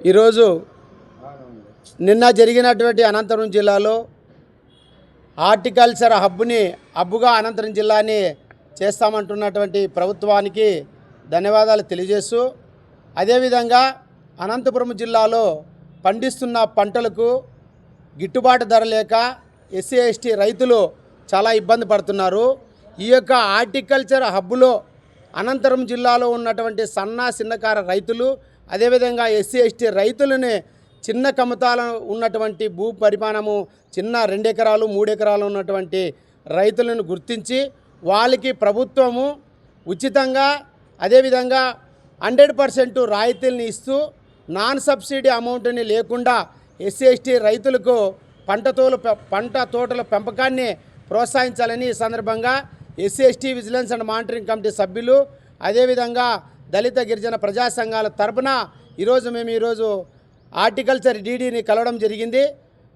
ఈరోజు నిన్న జరిగినటువంటి అనంతపురం జిల్లాలో హార్టికల్చర్ హబ్ని హబ్బుగా అనంతపురం జిల్లాని చేస్తామంటున్నటువంటి ప్రభుత్వానికి ధన్యవాదాలు తెలియజేస్తూ అదేవిధంగా అనంతపురం జిల్లాలో పండిస్తున్న పంటలకు గిట్టుబాటు ధర లేక ఎస్సీ ఎస్టీ రైతులు చాలా ఇబ్బంది పడుతున్నారు. ఈ యొక్క హార్టికల్చర్ హబ్బులో అనంతరం జిల్లాలో ఉన్నటువంటి సన్న చిన్నకార రైతులు అదేవిధంగా ఎస్సీ ఎస్టీ రైతులని చిన్న కమతాల ఉన్నటువంటి భూ పరిమాణము చిన్న రెండు ఎకరాలు మూడు ఎకరాలు ఉన్నటువంటి రైతులను గుర్తించి వాళ్ళకి ప్రభుత్వము ఉచితంగా అదేవిధంగా హండ్రెడ్ పర్సెంట్ రాయితీలను ఇస్తూ నాన్ సబ్సిడీ అమౌంట్ని లేకుండా ఎస్సీ ఎస్టీ రైతులకు పంట తోలు పంట తోటల పెంపకాన్ని ప్రోత్సహించాలని ఈ సందర్భంగా SC ST vigilance and monitoring committee సభ్యులు అదేవిధంగా దళిత గిరిజన ప్రజా సంఘాల తరపున ఈరోజు మేము ఈరోజు హార్టికల్చర్ డీడీని కలవడం జరిగింది.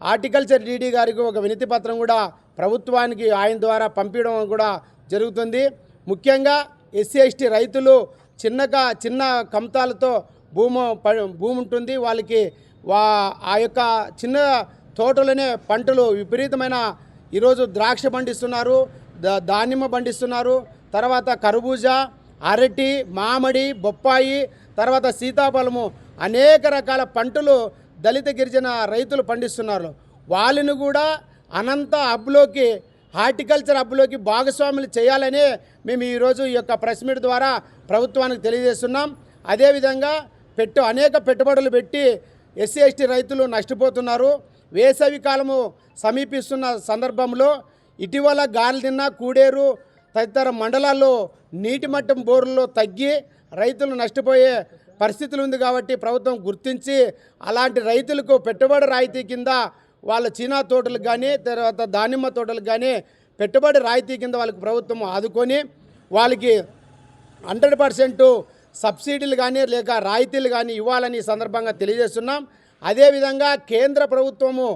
హార్టికల్చర్ డీడీ గారికి ఒక వినతి పత్రం కూడా ప్రభుత్వానికి ఆయన ద్వారా పంపించడం కూడా జరుగుతుంది. ముఖ్యంగా ఎస్సీ ఎస్టీ రైతులు చిన్నగా చిన్న కమతాలతో భూమి ప- భూమి ఉంటుంది. వాళ్ళకి వా ఆ యొక్క చిన్న తోటలోనే పంటలు విపరీతమైన ఈరోజు ద్రాక్ష పండిస్తున్నారు దానిమ్మ పండిస్తున్నారు. తర్వాత కర్బూజా అరటి మామిడి బొప్పాయి తర్వాత సీతాఫలము అనేక రకాల పంటలు దళిత గిరిజన రైతులు పండిస్తున్నారు. వాళ్ళని కూడా అనంత అబ్లోకి హార్టికల్చర్ హబ్లోకి భాగస్వాములు చేయాలని మేము ఈరోజు ఈ యొక్క ప్రెస్ మీట్ ద్వారా ప్రభుత్వానికి తెలియజేస్తున్నాం. అదేవిధంగా పెట్టు అనేక పెట్టుబడులు పెట్టి ఎస్సీ ఎస్టీ రైతులు నష్టపోతున్నారు. వేసవి కాలము సమీపిస్తున్న సందర్భంలో ఇటీవల గాలిదిన్న కూడేరు తదితర మండలాల్లో నీటి మట్టం బోర్లలో తగ్గి రైతులు నష్టపోయే పరిస్థితులు ఉంది కాబట్టి ప్రభుత్వం గుర్తించి అలాంటి రైతులకు పెట్టుబడి రాయితీ కింద వాళ్ళ చీనా తోటలకు కానీ తర్వాత దానిమ్మ తోటలకు కానీ పెట్టుబడి రాయితీ కింద వాళ్ళకి ప్రభుత్వం ఆదుకొని వాళ్ళకి హండ్రెడ్ పర్సెంట్ సబ్సిడీలు కానీ లేక రాయితీలు కానీ ఇవ్వాలని ఈ సందర్భంగా తెలియజేస్తున్నాం. అదేవిధంగా కేంద్ర ప్రభుత్వము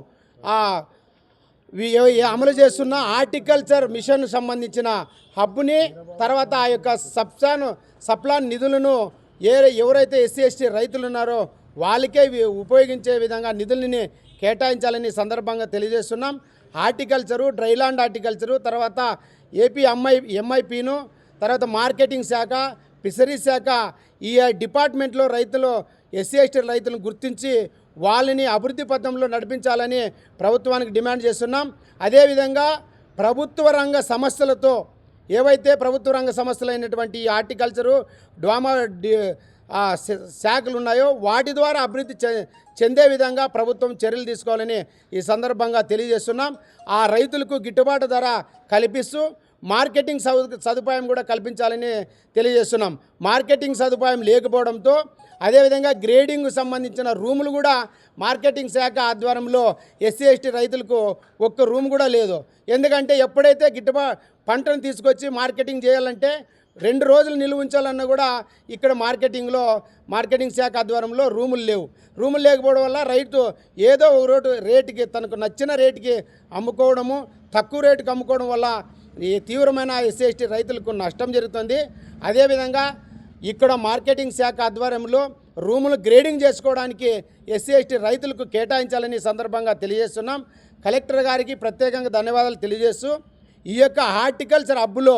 అమలు చేస్తున్న హార్టికల్చర్ మిషన్ సంబంధించిన హబ్ని తర్వాత ఆ యొక్క సబ్సాన్ సప్లాన్ నిధులను ఏ ఎవరైతే ఎస్సీ ఎస్టీ రైతులు ఉన్నారో వాళ్ళకే ఉపయోగించే విధంగా నిధులని కేటాయించాలని సందర్భంగా తెలియజేస్తున్నాం. హార్టికల్చరు డ్రైలాండ్ హార్టికల్చరు తర్వాత ఏపీ ఎంఐ ఎంఐపిను తర్వాత మార్కెటింగ్ శాఖ ఫిషరీస్ శాఖ ఈ డిపార్ట్మెంట్లో రైతులు ఎస్సీ ఎస్టీ రైతులను గుర్తించి వాళ్ళని అభివృద్ధి పథంలో నడిపించాలని ప్రభుత్వానికి డిమాండ్ చేస్తున్నాం. అదేవిధంగా ప్రభుత్వ రంగ సమస్యలతో ఏవైతే ప్రభుత్వ రంగ సమస్యలైనటువంటి అయినటువంటి ఈ హార్టికల్చరు డ్వామా శాఖలు ఉన్నాయో వాటి ద్వారా అభివృద్ధి చె- చెందే విధంగా ప్రభుత్వం చర్యలు తీసుకోవాలని ఈ సందర్భంగా తెలియజేస్తున్నాం. ఆ రైతులకు గిట్టుబాటు ధర కల్పిస్తూ మార్కెటింగ్ సదుపాయం కూడా కల్పించాలని తెలియజేస్తున్నాం. మార్కెటింగ్ సదుపాయం లేకపోవడంతో అదేవిధంగా గ్రేడింగ్కు సంబంధించిన రూములు కూడా మార్కెటింగ్ శాఖ ఆధ్వర్యంలో ఎస్సీ ఎస్టీ రైతులకు ఒక్క రూమ్ కూడా లేదు. ఎందుకంటే ఎప్పుడైతే గిట్టుబా పంటను తీసుకొచ్చి మార్కెటింగ్ చేయాలంటే రెండు రోజులు నిలువ ఉంచాలన్నా కూడా ఇక్కడ మార్కెటింగ్లో మార్కెటింగ్ శాఖ ఆధ్వర్యంలో రూములు లేవు. రూములు లేకపోవడం వల్ల రైతు ఏదో ఒక రోడ్డు రేటుకి తనకు నచ్చిన రేటుకి అమ్ముకోవడము తక్కువ రేటుకి అమ్ముకోవడం వల్ల ఈ తీవ్రమైన ఎస్సీ రైతులకు నష్టం జరుగుతుంది. అదేవిధంగా ఇక్కడ మార్కెటింగ్ శాఖ ఆధ్వర్యంలో రూములు గ్రేడింగ్ చేసుకోవడానికి ఎస్సీ ఎస్టీ రైతులకు కేటాయించాలని సందర్భంగా తెలియజేస్తున్నాం. కలెక్టర్ గారికి ప్రత్యేకంగా ధన్యవాదాలు తెలియజేస్తూ ఈ యొక్క హార్టికల్చర్ హబ్బులో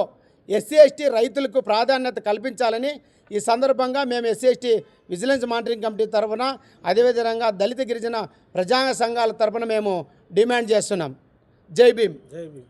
ఎస్సీ ఎస్టీ రైతులకు ప్రాధాన్యత కల్పించాలని ఈ సందర్భంగా మేము SC ST vigilance monitoring committee తరఫున అదేవిధంగా దళిత గిరిజన ప్రజాంగ సంఘాల తరఫున మేము డిమాండ్ చేస్తున్నాం. జై భీమ్. జై భీమ్.